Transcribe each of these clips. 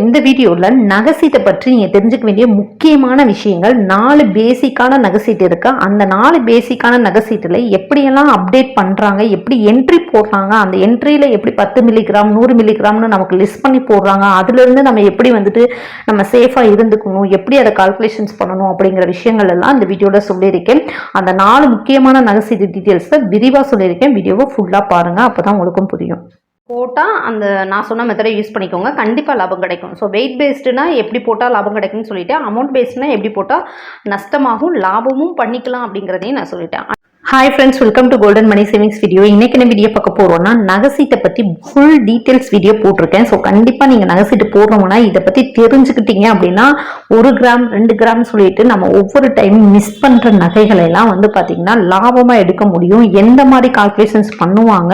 இந்த வீடியோவில் நகைசீட்டை பற்றி நீங்கள் தெரிஞ்சுக்க வேண்டிய முக்கியமான விஷயங்கள் நாலு பேசிக்கான நகைசீட்டு இருக்கு. அந்த நாலு பேசிக்கான நகைசீட்டில் எப்படியெல்லாம் அப்டேட் பண்ணுறாங்க எப்படி என்ட்ரி போடுறாங்க அந்த என்ட்ரியில் எப்படி பத்து மில்லிகிராம் நூறு மில்லிகிராம்னு நமக்கு லிஸ்ட் பண்ணி போடுறாங்க அதுலேருந்து நம்ம எப்படி வந்துட்டு நம்ம சேஃபாக இருந்துக்கணும் எப்படி அதை கால்குலேஷன்ஸ் பண்ணணும் அப்படிங்கிற விஷயங்கள் எல்லாம் இந்த வீடியோவில் சொல்லியிருக்கேன். அந்த நாலு முக்கியமான நகைசீட்டு டீட்டெயில்ஸை விரிவாக சொல்லியிருக்கேன். வீடியோவை ஃபுல்லாக பாருங்கள் அப்போ தான் உங்களுக்கும் புரியும். போட்டால் அந்த நான் சொன்ன மெத்தடை யூஸ் பண்ணிக்கோங்க. கண்டிப்பாக லாபம் கிடைக்கும். ஸோ வெயிட் பேஸ்டுனா எப்படி போட்டால் லாபம் கிடைக்கும்னு சொல்லிவிட்டு அமௌண்ட் பேஸ்டுனா எப்படி போட்டால் நஷ்டமாகும் லாபமும் பண்ணிக்கலாம் அப்படிங்கிறதையும் நான் சொல்லிட்டேன். Hi friends welcome to golden money savings video இன்னைக்கு என்ன வீடியோ பார்க்க போறோம்னா நகைசீட்டை பற்றி ஃபுல் டீட்டெயில்ஸ் வீடியோ போட்டிருக்கேன். ஸோ கண்டிப்பாக நீங்கள் நகைசீட்டு போடுறோம்னா இதை பற்றி தெரிஞ்சுக்கிட்டீங்க அப்படின்னா ஒரு கிராம் ரெண்டு கிராம் சொல்லிட்டு நம்ம ஒவ்வொரு டைம் மிஸ் பண்ணுற நகைகளை எல்லாம் வந்து பார்த்தீங்கன்னா லாபமாக எடுக்க முடியும். எந்த மாதிரி கால்குலேஷன்ஸ் பண்ணுவாங்க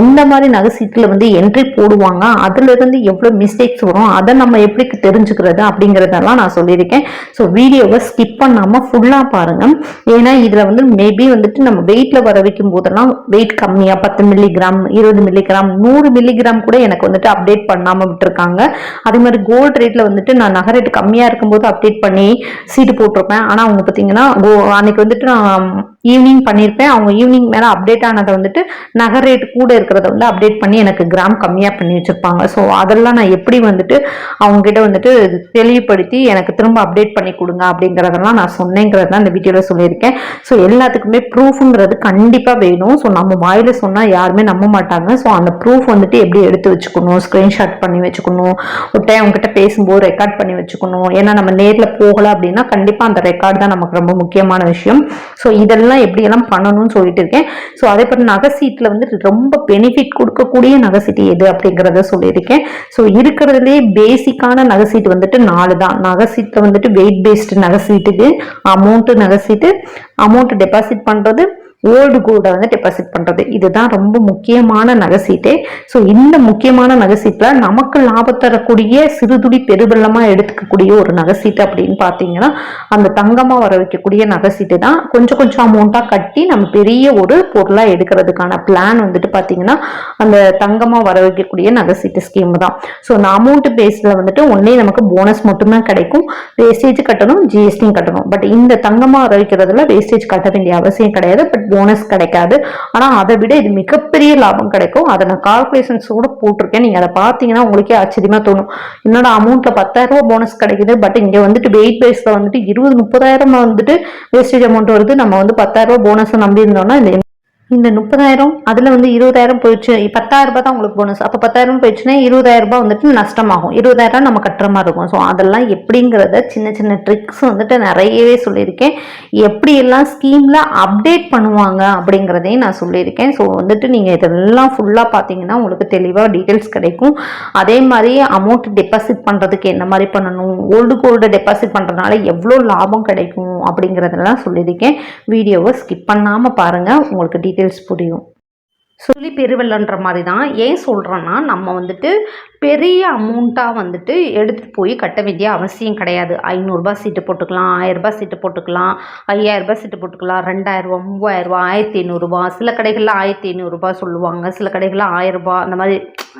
எந்த மாதிரி நகைசீட்டில் வந்து என்ட்ரி போடுவாங்க அதுலேருந்து எவ்வளோ மிஸ்டேக்ஸ் வரும் அதை நம்ம எப்படி தெரிஞ்சுக்கிறது அப்படிங்கிறதெல்லாம் நான் சொல்லியிருக்கேன். ஸோ வீடியோவை ஸ்கிப் பண்ணாமல் ஃபுல்லாக பாருங்கள் ஏன்னா இதில் வந்து மேபி வந்துட்டு நம்ம வெயிட்ல வர வைக்கும் போதெல்லாம் வெயிட் கம்மியா பத்து மில்லிகிராம் இருபது மில்லிகிராம் நூறு மில்லிகிராம் கூட எனக்கு வந்துட்டு அப்டேட் பண்ணாம விட்டுருக்காங்க. அதே மாதிரி கோல்டு ரேட்ல வந்துட்டு நான் நகை ரேட் கம்மியா இருக்கும்போது அப்டேட் பண்ணி சீட்டு போட்டிருப்பேன். ஆனால் அவங்க பார்த்தீங்கன்னா அன்னைக்கு வந்துட்டு நான் ஈவினிங் பண்ணியிருப்பேன் அவங்க ஈவினிங் மேலே அப்டேட் ஆனதை வந்துட்டு நகை ரேட் கூட இருக்கிறத வந்து அப்டேட் பண்ணி எனக்கு கிராம் கம்மியாக பண்ணி வச்சுருப்பாங்க. ஸோ அதெல்லாம் நான் எப்படி வந்துட்டு அவங்ககிட்ட வந்துட்டு தெளிவுபடுத்தி எனக்கு திரும்ப அப்டேட் பண்ணி கொடுங்க அப்படிங்கிறதெல்லாம் நான் சொன்னேங்கிறது தான் இந்த வீடியோவில் சொல்லியிருக்கேன். ஸோ எல்லாத்துக்குமே ப்ரூஃபுங்கிறது கண்டிப்பாக வேணும். ஸோ நம்ம வாயில் சொன்னால் யாருமே நம்ப மாட்டாங்க. ஸோ அந்த ப்ரூஃப் வந்துட்டு எப்படி எடுத்து வச்சுக்கணும்? ஸ்க்ரீன்ஷாட் பண்ணி வச்சுக்கணும். ஒரு டைம் அவங்ககிட்ட பேசும்போது ரெக்கார்ட் பண்ணி வச்சுக்கணும். ஏன்னா நம்ம நேரில் போகலை அப்படின்னா கண்டிப்பாக அந்த ரெக்கார்ட் தான் நமக்கு ரொம்ப முக்கியமான விஷயம். ஸோ இதெல்லாம் எப்படியெல்லாம் எப்படியெல்லாம் பண்ணணும்னு சொல்லிட்டு இருக்கேன். ஸோ அதே போல் நகை சீட்டில் வந்து ரொம்ப பெனிஃபிட் கொடுக்கக்கூடிய நகை சீட்டு எது அப்படிங்கிறத சொல்லியிருக்கேன். ஸோ இருக்கிறதுலே பேசிக்கான நகை சீட்டு வந்துட்டு நாலு தான். நகை சீட்டில் வந்துட்டு வெயிட் பேஸ்டு நகை சீட்டுக்கு அமௌண்ட்டு நகை சீட்டு அமௌண்ட் டெபாசிட் பண்ணுறது ஓல்டு கோல்டை வந்து டெபாசிட் பண்ணுறது இதுதான் ரொம்ப முக்கியமான நகைசீட்டே ஸோ இந்த முக்கியமான நகைசீட்டில் நமக்கு லாபம் தரக்கூடிய சிறுதுடி பெருவெள்ளமாக எடுத்துக்கக்கூடிய ஒரு நகைசீட்டு அப்படின்னு பார்த்தீங்கன்னா அந்த தங்கமாக வர வைக்கக்கூடிய நகைசீட்டு தான். கொஞ்சம் கொஞ்சம் அமௌண்ட்டாக கட்டி நம்ம பெரிய ஒரு பொருளாக எடுக்கிறதுக்கான பிளான் வந்துட்டு பார்த்தீங்கன்னா அந்த தங்கமாக வர வைக்கக்கூடிய நகைசீட்டு ஸ்கீம் தான். ஸோ அந்த அமௌண்ட் பேஸில் வந்துட்டு ஒன்றே நமக்கு போனஸ் மட்டும்தான் கிடைக்கும். வேஸ்டேஜ் கட்டணும் ஜிஎஸ்டியும் கட்டணும். பட் இந்த தங்கமாக வர வைக்கிறதுல வேஸ்டேஜ் கட்ட வேண்டிய அவசியம் கிடையாது. பட் போனஸ் கிடைக்காது. ஆனால் அதை விட இது மிகப்பெரிய லாபம் கிடைக்கும். அதை நான் கால்குலேஷன்ஸ் கூட போட்டிருக்கேன். நீங்கள் அதை பார்த்தீங்கன்னா உங்களுக்கே ஆச்சரியமாக தோணும். என்னோட அமௌண்ட்டில் பத்தாயிரம் ரூபா போனஸ் கிடைக்குது. பட் இங்கே வந்துட்டு வெயிட் பேஸில் வந்துட்டு இருபது முப்பதாயிரம் வந்துட்டு வேஸ்டேஜ் அமௌண்ட் வருது. நம்ம வந்து பத்தாயிரம் ரூபா போனஸை நம்பியிருந்தோம்னா இந்த இந்த முப்பதாயிரம் அதில் வந்து இருபதாயிரம் போயிடுச்சு. பத்தாயிரம் ரூபாய் தான் உங்களுக்கு போனஸ் அப்போ பத்தாயிரம் போயிடுச்சுன்னா இருபதாயிரம் ரூபாய் வந்துட்டு நஷ்டமாகும். இருபதாயிரம் நம்ம கட்டுற மாதிரி இருக்கும். ஸோ அதெல்லாம் எப்படிங்கிறத சின்ன சின்ன ட்ரிக்ஸ் வந்துட்டு நிறையவே சொல்லியிருக்கேன். எப்படியெல்லாம் ஸ்கீமில் அப்டேட் பண்ணுவாங்க அப்படிங்கிறதையும் நான் சொல்லியிருக்கேன். ஸோ வந்துட்டு நீங்கள் இதெல்லாம் ஃபுல்லாக பார்த்தீங்கன்னா உங்களுக்கு தெளிவாக டீட்டெயில்ஸ் கிடைக்கும். அதே மாதிரி அமௌண்ட் டெபாசிட் பண்ணுறதுக்கு என்ன மாதிரி பண்ணணும்? ஓல்டு கோல்டு டெபாசிட் பண்ணுறதுனால எவ்வளோ லாபம் கிடைக்கும் அப்படிங்கிறதெல்லாம் சொல்லியிருக்கேன். வீடியோவை ஸ்கிப் பண்ணாமல் பாருங்கள் உங்களுக்கு டீட்டெயில் டீட்டெயில்ஸ் புரியும். சொல்லி பெருவெள்ளன்ற மாதிரி தான் ஏன் சொல்கிறோன்னா நம்ம வந்துட்டு பெரிய அமௌண்ட்டாக வந்துட்டு எடுத்துகிட்டு போய் கட்ட வேண்டிய அவசியம் கிடையாது. ஐநூறுரூபா சீட்டு போட்டுக்கலாம் ஆயிரரூபா சீட்டு போட்டுக்கலாம் ஐயாயிரரூபா சீட்டு போட்டுக்கலாம் ரெண்டாயிரரூபா மூவாயிரரூபா ஆயிரத்தி ஐநூறுரூபா சில கடைகளில் ஆயிரத்தி ஐநூறுரூபா சொல்லுவாங்க சில கடைகளில் ஆயிரரூபா அந்த மாதிரி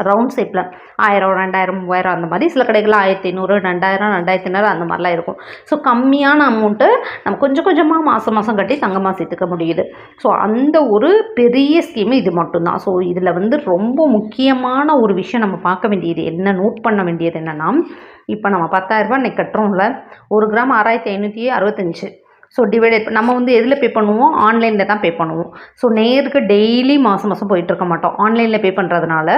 ரவுண்ட் ஷேப்பில் ஆயிரம் ரெண்டாயிரம் மூவாயிரம் அந்த மாதிரி சில கடைகளில் ஆயிரத்தி ஐநூறு ரெண்டாயிரம் ரெண்டாயிரத்தி ஐநூறு அந்த மாதிரிலாம் இருக்கும். ஸோ கம்மியான அமௌண்ட்டு நம்ம கொஞ்சம் கொஞ்சமாக மாதம் மாதம் கட்டி தங்கமாக சேர்த்துக்க முடியுது. ஸோ அந்த ஒரு பெரிய ஸ்கீமு இது மட்டும்தான். ஸோ இதில் வந்து ரொம்ப முக்கியமான ஒரு விஷயம் நம்ம பார்க்க வேண்டியது என்ன நோட் பண்ண வேண்டியது என்னென்னா இப்போ நம்ம பத்தாயிரரூபா இன்றைக்கி கட்டுறோம்ல ஒரு கிராம் ஆறாயிரத்தி ஐநூற்றி அறுபத்தஞ்சு. ஸோ டிவைடட் நம்ம வந்து எதில் பே பண்ணுவோம்? ஆன்லைனில் தான் பே பண்ணுவோம். ஸோ நேருக்கு டெய்லி மாதம் மாதம் போயிட்டுருக்க மாட்டோம். ஆன்லைனில் பே பண்ணுறதுனால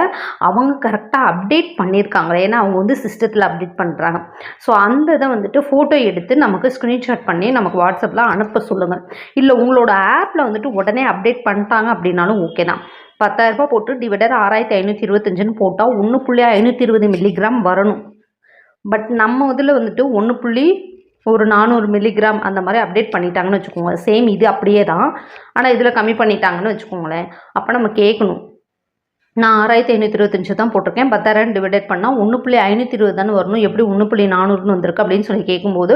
அவங்க கரெக்டாக அப்டேட் பண்ணியிருக்காங்க ஏன்னா அவங்க வந்து சிஸ்டத்தில் அப்டேட் பண்ணுறாங்க ஸோ அந்த இதை வந்துட்டு ஃபோட்டோ எடுத்து நமக்கு ஸ்க்ரீன்ஷாட் பண்ணி நமக்கு வாட்ஸ்அப்பில் அனுப்ப சொல்லுங்கள் இல்லை உங்களோட ஆப்பில் வந்துட்டு உடனே அப்டேட் பண்ணிட்டாங்க அப்படின்னாலும் ஓகே தான். பத்தாயிரரூபா போட்டு டிவைடர் ஆறாயிரத்தி ஐநூற்றி இருபத்தஞ்சுன்னு போட்டால் ஒன்று புள்ளி ஐநூற்றி இருபது மில்லிகிராம் வரணும். பட் நம்ம இதில் வந்துட்டு ஒன்று புள்ளி ஒரு நானூறு மில்லிகிராம் அந்த மாதிரி அப்டேட் பண்ணிட்டாங்கன்னு வச்சுக்கோங்க. சேம் இது அப்படியே தான் ஆனால் இதில் கம்மி பண்ணிட்டாங்கன்னு வச்சுக்கோங்களேன். அப்போ நம்ம கேட்கணும் நான் ஆறாயிரத்தி ஐநூற்றி இருபத்தஞ்சு தான் போட்டிருக்கேன். பத்தாயிரம் டிவைடட் பண்ணால் ஒன்று புள்ளி ஐநூற்றி இருபது தானே வரணும்? எப்படி ஒன்று புள்ளி நானூறுன்னு வந்திருக்கு அப்படின்னு சொல்லி கேட்கும்போது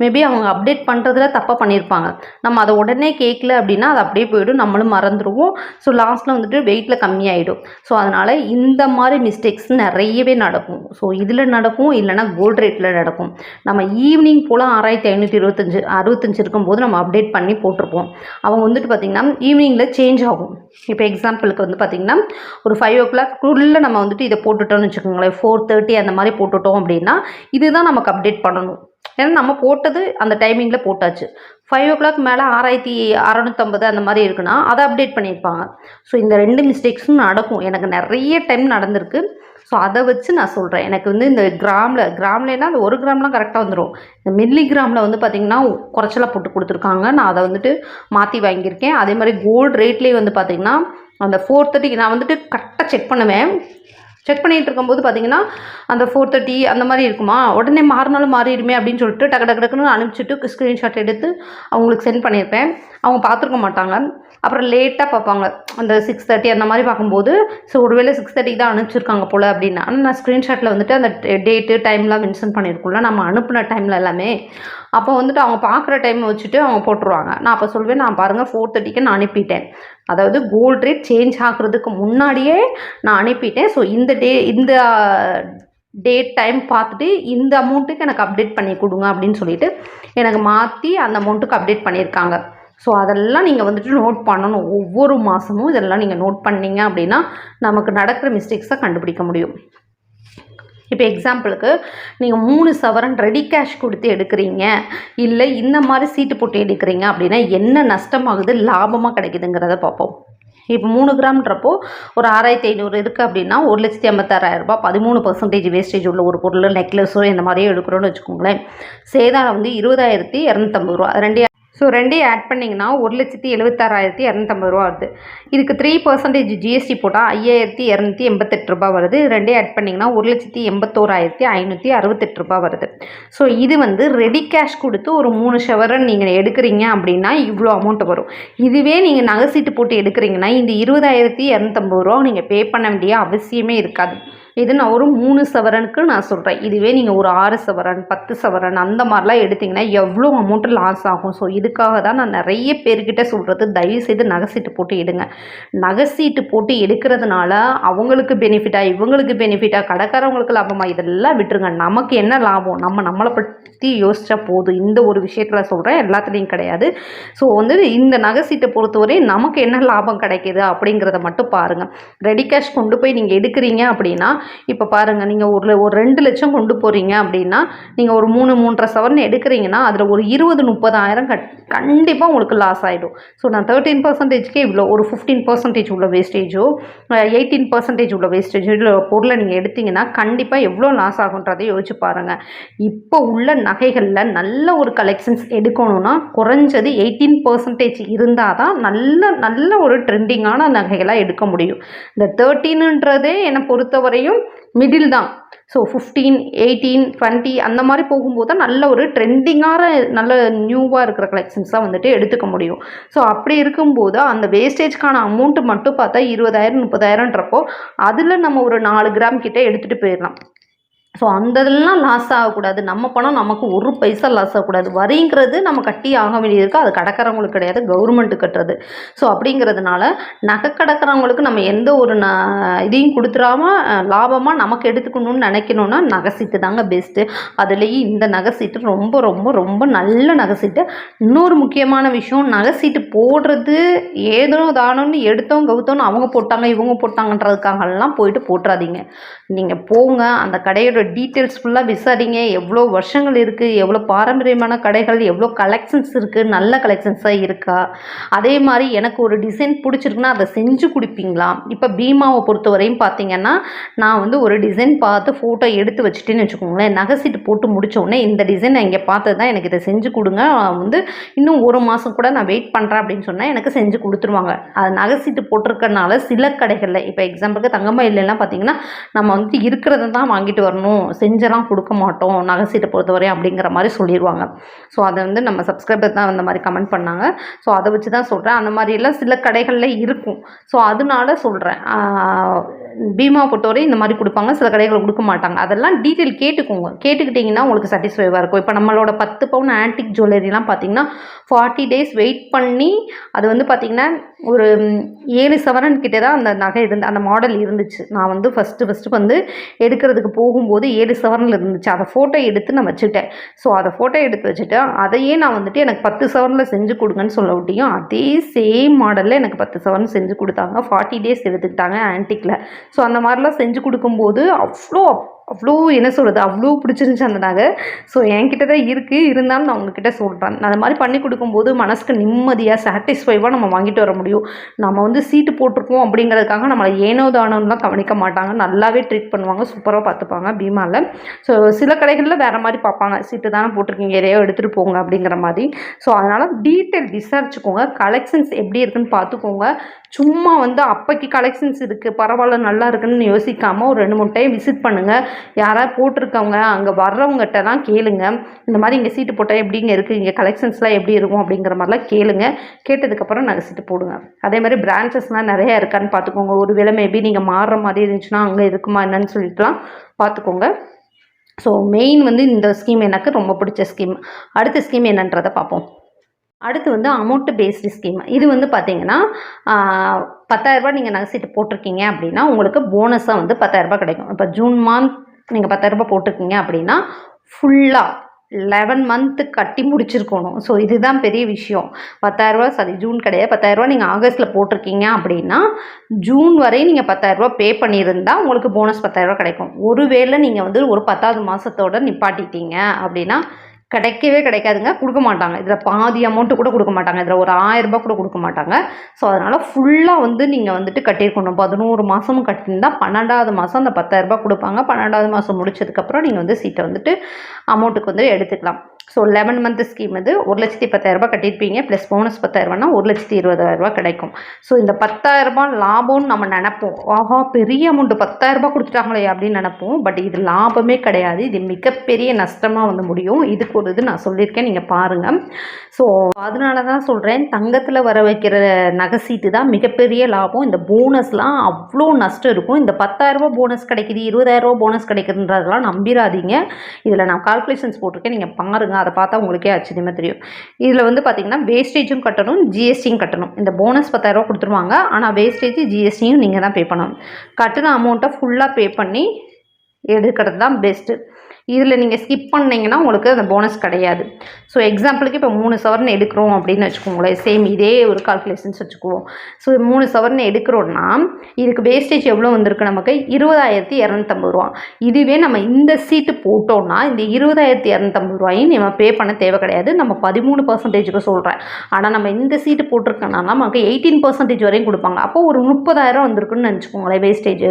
மேபி அவங்க அப்டேட் பண்ணுறதுல தப்பாக பண்ணியிருப்பாங்க. நம்ம அதை உடனே கேட்கல அப்படின்னா அது அப்படியே போயிடும். நம்மளும் மறந்துடுவோம் ஸோ லாஸ்ட்டில் வந்துட்டு வெயிட்டில் கம்மியாயிடும். ஸோ அதனால் இந்த மாதிரி மிஸ்டேக்ஸ் நிறையவே நடக்கும். ஸோ இதில் நடக்கும் இல்லைனா கோல்ட் ரேட்டில் நடக்கும். நம்ம ஈவினிங் போல் ஆறாயிரத்தி ஐநூற்றி இருபத்தஞ்சு அறுபத்தஞ்சு இருக்கும்போது நம்ம அப்டேட் பண்ணி போட்டிருப்போம். அவங்க வந்துட்டு பார்த்திங்கன்னா ஈவினிங்கில் சேஞ்ச் ஆகும். இப்போ எக்ஸாம்பிளுக்கு வந்து பார்த்திங்கன்னா ஒரு ஃபைவ் ஓ கிளாக்குள்ளே நம்ம வந்துட்டு இதை போட்டுட்டோம்னு வச்சுக்கோங்களேன். ஃபோர் தேர்ட்டி அந்த மாதிரி போட்டுட்டோம் அப்படின்னா இதுதான் நமக்கு அப்டேட் பண்ணணும். ஏன்னா நம்ம போட்டது அந்த டைமிங்கில் போட்டாச்சு. ஃபைவ் ஓ கிளாக் மேலே ஆறாயிரத்தி அறநூற்றம்பது அந்த மாதிரி இருக்குன்னா அதை அப்டேட் பண்ணியிருப்பாங்க. ஸோ இந்த ரெண்டு மிஸ்டேக்ஸும் நடக்கும். எனக்கு நிறைய டைம் நடந்திருக்கு. ஸோ அதை வச்சு நான் சொல்கிறேன் எனக்கு வந்து இந்த கிராமில் கிராம்லேனா அந்த ஒரு கிராம்லாம் கரெக்டாக வந்துடும் இந்த மில்லி கிராமில் வந்து பார்த்திங்கன்னா குறைச்சலாக போட்டு கொடுத்துருக்காங்க. நான் அதை வந்துட்டு மாற்றி வாங்கியிருக்கேன். அதே மாதிரி கோல்டு ரேட்லேயே வந்து பார்த்திங்கன்னா அந்த ஃபோர் தேர்ட்டிக்கு நான் வந்துட்டு கரெக்டாக செக் பண்ணுவேன். செக் பண்ணிகிட்டு இருக்கும்போது பார்த்தீங்கன்னா அந்த ஃபோர் தேர்ட்டி அந்த மாதிரி இருக்குமா? உடனே மாறினாலும் மாறிடுமே அப்படின்னு சொல்லிட்டு டக்கு டக்கு டக்குன்னு அனுப்பிச்சிட்டு ஸ்க்ரீன்ஷாட் எடுத்து அவங்களுக்கு சென்ட் பண்ணியிருப்பேன். அவங்க பார்த்துருக்க மாட்டாங்க. அப்புறம் லேட்டாக பார்ப்பாங்க. அந்த சிக்ஸ் தேர்ட்டி அந்த மாதிரி பார்க்கும்போது ஸோ ஒருவேளை சிக்ஸ் தேர்ட்டிக்கு தான் அனுப்பிச்சிருக்காங்க போல் அப்படின்னா. ஆனால் நான் ஸ்க்ரீன்ஷாட்டில் வந்துட்டு அந்த டேட்டு டைம்லாம் மென்ஷன் பண்ணியிருக்கோம்ல நம்ம அனுப்பின டைமில் எல்லாமே. அப்போ வந்துட்டு அவங்க பார்க்குற டைம் வச்சுட்டு அவங்க போட்டுருவாங்க. நான் அப்போ சொல்வேன் நான் பாருங்கள் ஃபோர் தேர்ட்டிக்கு நான் அனுப்பிட்டேன். அதாவது கோல்டு ரேட் சேஞ்ச் ஆகுறதுக்கு முன்னாடியே நான் அனுப்பிட்டேன். ஸோ இந்த டே இந்த டேட் டைம் பார்த்துட்டு இந்த அமௌண்ட்டுக்கு எனக்கு அப்டேட் பண்ணி கொடுங்க அப்படின்னு சொல்லிட்டு எனக்கு மாற்றி அந்த அமௌண்ட்டுக்கு அப்டேட் பண்ணியிருக்காங்க. ஸோ அதெல்லாம் நீங்கள் வந்துட்டு நோட் பண்ணணும். ஒவ்வொரு மாதமும் இதெல்லாம் நீங்கள் நோட் பண்ணீங்க அப்படின்னா நமக்கு நடக்கிற மிஸ்டேக்ஸை கண்டுபிடிக்க முடியும். இப்போ எக்ஸாம்பிளுக்கு நீங்கள் மூணு சவரன் ரெடி கேஷ் கொடுத்து எடுக்கிறீங்க. இல்லை இந்த மாதிரி சீட்டு போட்டு எடுக்கிறீங்க அப்படின்னா என்ன நஷ்டமாகுது லாபமாக கிடைக்குதுங்கிறத பார்ப்போம். இப்போ மூணு கிராம்ன்றப்போ ஒரு ஆறாயிரத்தி ஐநூறு இருக்குது அப்படின்னா ஒரு லட்சத்தி ஐம்பத்தாறாயிரம் ரூபாய் பதிமூணு பர்சன்டேஜ் வேஸ்டேஜ் உள்ள ஒரு பொருள் நெக்லஸோ இந்த மாதிரியே எடுக்கிறோன்னு வச்சுக்கோங்களேன். சேதாரம் வந்து இருபதாயிரத்தி இரநூத்தம்பது ரூபா ரெண்டு ஸோ ரெண்டையும் ஆட் பண்ணிங்கன்னா ஒரு லட்சத்தி எழுபத்தாறாயிரத்தி இரநூத்தம்பது ரூபா வருது. இதுக்கு த்ரீ பர்சன்டேஜ் ஜிஎஸ்டி போட்டால் ஐயாயிரத்தி இரநூத்தி எண்பத்தெட்டு ரூபா வருது. ரெண்டையும் ஆட் பண்ணிங்கன்னா ஒரு லட்சத்தி எண்பத்தோராயிரத்தி ஐநூற்றி அறுபத்தெட்டு ரூபா வருது. ஸோ இது வந்து ரெடி கேஷ் கொடுத்து ஒரு மூணு ஷவரன் நீங்கள் எடுக்கிறீங்க அப்படின்னா இவ்வளோ அமௌண்ட் வரும். இதுவே நீங்கள் நகை சீட்டு போட்டு எடுக்கிறீங்கன்னா இந்த இருபதாயிரத்தி இரநூத்தம்பது ரூபா நீங்கள் பே பண்ண வேண்டிய அவசியமே இருக்காது. இது நான் ஒரு மூணு சவரனுக்கு நான் சொல்கிறேன் இதுவே நீங்கள் ஒரு ஆறு சவரன் பத்து சவரன் அந்த மாதிரிலாம் எடுத்திங்கன்னா எவ்வளோ அமௌண்ட்டு லாஸ் ஆகும். ஸோ இதுக்காக தான் நான் நிறைய பேர்கிட்ட சொல்கிறது தயவுசெய்து நகை சீட்டு போட்டு எடுங்க. நகை சீட்டு போட்டு எடுக்கிறதுனால அவங்களுக்கு பெனிஃபிட்டாக இவங்களுக்கு பெனிஃபிட்டாக கடைக்காரவங்களுக்கு லாபமாக இதெல்லாம் விட்டுருங்க. நமக்கு என்ன லாபம்? நம்ம நம்மளை பற்றி யோசிச்சா போதும். இந்த ஒரு விஷயத்தில் சொல்கிறேன் எல்லாத்துலேயும் கிடையாது. ஸோ வந்து இந்த நகை சீட்டை பொறுத்தவரை நமக்கு என்ன லாபம் கிடைக்கிது அப்படிங்கிறத மட்டும் பாருங்கள் ரெடி கேஷ் கொண்டு போய் நீங்கள் எடுக்கிறீங்க அப்படின்னா இப்போ பாருங்கள் நீங்கள் ஒரு ஒரு ரெண்டு லட்சம் கொண்டு போகிறீங்க அப்படின்னா நீங்கள் ஒரு மூணு மூன்றரை சவரன் எடுக்கிறீங்கன்னா அதில் ஒரு இருபது முப்பதாயிரம் கட் கண்டிப்பாக உங்களுக்கு லாஸ் ஆகிடும் ஸோ நான் தேர்ட்டீன் பர்சன்டேஜ்க்கே இவ்வளோ ஒரு ஃபிஃப்டீன் பர்சன்டேஜ் உள்ள வேஸ்டேஜோ எயிட்டீன் பர்சன்டேஜ் உள்ள வேஸ்டேஜோ இல்லை பொருளை நீங்கள் எடுத்தீங்கன்னா கண்டிப்பாக எவ்வளோ லாஸ் ஆகுன்றதை யோசிச்சு பாருங்கள் இப்போ உள்ள நகைகளில் நல்ல ஒரு கலெக்ஷன்ஸ் எடுக்கணும்னா குறைஞ்சது எயிட்டீன் பர்சன்டேஜ் இருந்தால் தான் நல்ல நல்ல ஒரு ட்ரெண்டிங்கான நகைகளாக எடுக்க முடியும். இந்த தேர்ட்டீனுன்றதே என்னை பொறுத்தவரையும் மிடில் தான். ஸோ ஃபிஃப்டீன் எயிட்டீன் டுவெண்ட்டி அந்த மாதிரி போகும்போது தான் நல்ல ஒரு ட்ரெண்டிங்கான நல்ல நியூவாக இருக்கிற கலெக்ஷன்ஸாக வந்துட்டு எடுத்துக்க முடியும். ஸோ அப்படி இருக்கும்போது அந்த வேஸ்டேஜ்க்கான அமௌண்ட்டு மட்டும் பார்த்தா இருபதாயிரம் முப்பதாயிரன்றப்போ அதில் நம்ம ஒரு நாலு கிராம் கிட்டே எடுத்துகிட்டு போயிடலாம். ஸோ அந்த இதெல்லாம் லாஸ் ஆகக்கூடாது. நம்ம பணம் நமக்கு ஒரு பைசா லாஸ் ஆகக்கூடாது. வரிங்கிறது நம்ம கட்டி ஆக வேண்டியது இருக்குது அது கடக்கிறவங்களுக்கு கிடையாது கவர்மெண்ட்டு கட்டுறது. ஸோ அப்படிங்கிறதுனால நகை கடக்கிறவங்களுக்கு நம்ம எந்த ஒரு ந இதையும் கொடுத்துடாம லாபமாக நமக்கு எடுத்துக்கணும்னு நினைக்கணுன்னா நகை சீட்டு தாங்க பெஸ்ட்டு அதுலேயும் இந்த நகை சீட்டு ரொம்ப ரொம்ப ரொம்ப நல்ல நகை சீட்டு. இன்னொரு முக்கியமான விஷயம் நகை சீட்டு போடுறது ஏதோ தானோன்னு எடுத்தோம் கவுத்தோன்னு அவங்க போட்டாங்க இவங்க போட்டாங்கன்றதுக்காகலாம் போயிட்டு போட்டுறாதீங்க. நீங்கள் போங்க அந்த கடையோட டீட்டெயில்ஸ் ஃபுல்லாக விசாரிங்க. எவ்வளோ வருஷங்கள் இருக்குது எவ்வளோ பாரம்பரியமான கடைகள் எவ்வளோ கலெக்ஷன்ஸ் இருக்குது நல்ல கலெக்ஷன்ஸாக இருக்கா? அதே மாதிரி எனக்கு ஒரு டிசைன் பிடிச்சிருக்குன்னா அதை செஞ்சு கொடுப்பீங்களா? இப்போ பீமாவை பொறுத்தவரையும் பார்த்தீங்கன்னா நான் வந்து ஒரு டிசைன் பார்த்து ஃபோட்டோ எடுத்து வச்சுட்டேன்னு வச்சுக்கோங்களேன். நகை சீட்டு போட்டு முடித்தோடனே இந்த டிசைன் நான் இங்கே பார்த்தது தான். எனக்கு இதை செஞ்சு கொடுங்க. வந்து இன்னும் ஒரு மாதம் கூட நான் வெயிட் பண்ணுறேன் அப்படின்னு சொன்னால் எனக்கு செஞ்சு கொடுத்துருவாங்க. அது நகை சீட்டு சில கடைகளில் இப்போ எக்ஸாம்பிளுக்கு தங்கமயிலெல்லாம் பார்த்தீங்கன்னா நம்ம வந்து இருக்கிறத தான் வாங்கிட்டு வரணும். செஞ்சிடணும் செஞ்செல்லாம் கொடுக்க மாட்டோம் நகை சீட்டை பொறுத்தவரை அப்படிங்கிற மாதிரி சொல்லிடுவாங்க ஸோ அதை வந்து நம்ம சப்ஸ்கிரைபர் தான் அந்த மாதிரி கமெண்ட் பண்ணாங்க. ஸோ அதை வச்சு தான் சொல்கிறேன் அந்த மாதிரியெல்லாம் சில கடைகளில் இருக்கும். ஸோ அதனால சொல்கிறேன் பீமா பொறுத்தவரை இந்த மாதிரி கொடுப்பாங்க. சில கடைகள் கொடுக்க மாட்டாங்க. அதெல்லாம் டீட்டெயில் கேட்டுக்கோங்க. கேட்டுக்கிட்டிங்கன்னா உங்களுக்கு சாட்டிஸ்ஃபைவாக இருக்கும். இப்போ நம்மளோட பத்து பவுன் ஆன்டிக் ஜுவல்லரிலாம் பார்த்தீங்கன்னா ஃபார்ட்டி டேஸ் வெயிட் பண்ணி அது வந்து பார்த்திங்கன்னா ஒரு ஏழு சவரன் கிட்டே தான் அந்த நகை இருந்து அந்த மாடல் இருந்துச்சு. நான் வந்து ஃபஸ்ட்டு ஃபஸ்ட்டு வந்து எடுக்கிறதுக்கு போகும்போது ஏழு சவரனில் இருந்துச்சு. அதை ஃபோட்டோ எடுத்து நான் வச்சுட்டேன். ஸோ அதை ஃபோட்டோ எடுத்து வச்சுட்டு அதையே நான் வந்துட்டு எனக்கு பத்து சவரனில் செஞ்சு கொடுங்கன்னு சொல்ல விட்டியும் அதே சேம் மாடலில் எனக்கு பத்து சவரன் செஞ்சு கொடுத்தாங்க. ஃபார்ட்டி டேஸ் எடுத்துக்கிட்டாங்க ஆன்டிக்கில் ஸோ அந்த மாதிரிலாம் செஞ்சு கொடுக்கும்போது அவ்வளோ அவ்வளோ என்ன சொல்கிறது அவ்வளோ பிடிச்சிருந்துச்சு அந்த நகை. ஸோ என்கிட்ட தான் இருக்குது இருந்தாலும் நான் உங்ககிட்ட சொல்கிறேன் அந்த மாதிரி பண்ணி கொடுக்கும்போது மனசுக்கு நிம்மதியாக சாட்டிஸ்ஃபைவாக நம்ம வாங்கிட்டு வர முடியும். நம்ம வந்து சீட்டு போட்டிருக்கோம் அப்படிங்கிறதுக்காக நம்மளை ஏனோ தானோன்னா கவனிக்க மாட்டாங்க. நல்லாவே ட்ரீட் பண்ணுவாங்க. சூப்பராக பார்த்துப்பாங்க பீமாவில் ஸோ சில கடைகளில் வேறு மாதிரி பார்ப்பாங்க. சீட்டு தானே போட்டிருக்கீங்க. எதையோ எடுத்துகிட்டு போங்க அப்படிங்கிற மாதிரி. ஸோ அதனால் டீட்டெயில் விசாரிச்சுக்கோங்க. கலெக்ஷன்ஸ் எப்படி இருக்குன்னு பார்த்துக்கோங்க. சும்மா வந்து அப்போக்கி கலெக்ஷன்ஸ் இருக்குது பரவாயில்ல நல்லா இருக்குன்னு யோசிக்காமல் ஒரு ரெண்டு மூணு டைம் விசிட் பண்ணுங்கள் யாராவது போட்டிருக்கவங்க அங்கே வர்றவங்ககிட்டலாம் கேளுங்க. இந்த மாதிரி இங்கே சீட்டு போட்டால் எப்படிங்க இருக்குது இங்கே கலெக்ஷன்ஸ்லாம் எப்படி இருக்கும்? அப்படிங்கிற மாதிரிலாம் கேளுங்க. கேட்டதுக்கப்புறம் நாங்கள் சீட்டு போடுங்க. அதே மாதிரி பிரான்ச்சஸ்லாம் நிறையா இருக்கான்னு பார்த்துக்கோங்க. ஒரு வேளை மேபி நீங்கள் மாறுற மாதிரி இருந்துச்சுன்னா அங்கே இருக்குமா என்னன்னு சொல்லிட்டுலாம் பார்த்துக்கோங்க. ஸோ மெயின் வந்து இந்த ஸ்கீம் எனக்கு ரொம்ப பிடிச்ச ஸ்கீம் அடுத்த ஸ்கீம் என்னன்றதை பார்ப்போம். அடுத்து வந்து அமௌண்ட்டு பேஸ்டு ஸ்கீம் இது வந்து பார்த்தீங்கன்னா பத்தாயிரரூபா நீங்கள் நகைசீட்டு போட்டிருக்கீங்க அப்படின்னா உங்களுக்கு போனஸாக வந்து பத்தாயிரரூபா கிடைக்கும். இப்போ ஜூன் மந்த் நீங்கள் பத்தாயிரரூபா போட்டிருக்கீங்க அப்படின்னா ஃபுல்லாக லெவன் மந்த்து கட்டி முடிச்சிருக்கணும். ஸோ இதுதான் பெரிய விஷயம். பத்தாயிரரூபா சாரி ஜூன் கிடையாது. பத்தாயிரரூபா நீங்கள் ஆகஸ்ட்டில் போட்டிருக்கீங்க அப்படின்னா ஜூன் வரையும் நீங்கள் பத்தாயிரரூபா பே பண்ணியிருந்தா உங்களுக்கு போனஸ் பத்தாயிரரூபா கிடைக்கும். ஒருவேளை நீங்கள் வந்து ஒரு பத்தாவது மாதத்தோட நிப்பாட்டிட்டீங்க அப்படின்னா கிடைக்கவே கிடைக்காதுங்க. கொடுக்க மாட்டாங்க. இதில் பாதி அமௌண்ட்டு கூட கொடுக்க மாட்டாங்க. இதில் ஒரு ஆயிரரூபா கூட கொடுக்க மாட்டாங்க. ஸோ அதனால் ஃபுல்லாக வந்து நீங்கள் வந்துட்டு கட்டியிருக்கணும். பதினோரு மாதமும் கட்டியிருந்தா பன்னெண்டாவது மாதம் அந்த பத்தாயிரரூபா கொடுப்பாங்க. பன்னெண்டாவது மாதம் முடிச்சதுக்கப்புறம் நீங்கள் வந்து சீட்டை வந்துட்டு அமௌண்ட்டுக்கு வந்து எடுத்துக்கலாம். ஸோ லெவன் மந்த் ஸ்கீம் இது ஒரு லட்சத்தி பத்தாயிரரூபா கட்டியிருப்பீங்க. ப்ளஸ் போனஸ் பத்தாயிரரூபானா ஒரு லட்சத்தி இருபதாயிரரூபா கிடைக்கும். ஸோ இந்த பத்தாயிரரூபா லாபம்னு நம்ம நினைப்போம். ஆஹா பெரிய அமௌண்ட்டு பத்தாயிரரூபா கொடுத்துட்டாங்களே அப்படின்னு நினைப்போம். பட் இது லாபமே கிடையாது. இது மிகப்பெரிய நஷ்டமாக வந்து முடியும். இதுக்கு ஒரு இது நான் சொல்லியிருக்கேன் நீங்கள் பாருங்கள் ஸோ அதனால தான் சொல்கிறேன் தங்கத்தில் வர வைக்கிற நகை சீட்டு தான் மிகப்பெரிய லாபம். இந்த போனஸ்லாம் அவ்வளோ நஷ்டம் இருக்கும். இந்த பத்தாயிரரூபா போனஸ் கிடைக்குது இருபதாயிரரூபா போனஸ் கிடைக்குதுன்றதெல்லாம் நம்பிடாதீங்க இதில் நான் கால்குலேஷன்ஸ் போட்டிருக்கேன் நீங்கள் பாருங்கள் அதை பார்த்தா உங்களுக்கே ஆச்சரியமாக தெரியும். இதில் வந்து பார்த்தீங்கன்னா வேஸ்டேஜும் கட்டணும் ஜிஎஸ்டியும் கட்டணும். இந்த போனஸ் பத்தாயிரரூபா கொடுத்துருவாங்க ஆனால் வேஸ்டேஜ் ஜிஎஸ்டியும் நீங்கள் தான் பே பண்ணணும். கட்டின அமௌண்ட்டை ஃபுல்லாக பே பண்ணி எடுக்கிறது தான் பெஸ்ட்டு இதில் நீங்கள் ஸ்கிப் பண்ணிங்கன்னா உங்களுக்கு அந்த போனஸ் கிடையாது. ஸோ எக்ஸாம்பிளுக்கு இப்போ மூணு சவரன் எடுக்கிறோம் அப்படின்னு வச்சுக்கோங்களேன். சேம் இதே ஒரு கால்குலேஷன்ஸ் வச்சுக்குவோம். ஸோ மூணு சவரன் எடுக்கிறோன்னா இதுக்கு வேஸ்டேஜ் எவ்வளோ வந்திருக்கு நமக்கு? இருபதாயிரத்தி இரநூத்தம்பது ரூபா. இதுவே நம்ம இந்த சீட்டு போட்டோம்னா இந்த இருபதாயிரத்தி இரநூத்தம்பது ரூபாயும் நம்ம பே பண்ண தேவை கிடையாது. நம்ம பதிமூணு பர்சன்டேஜுக்கு சொல்கிறேன் ஆனால் நம்ம இந்த சீட்டு போட்டிருக்கோம்னா நமக்கு எயிட்டீன் பர்சன்டேஜ் வரையும் கொடுப்பாங்க. அப்போ ஒரு முப்பதாயிரம் வந்திருக்குன்னு நினச்சிக்கோங்களேன் வேஸ்டேஜ்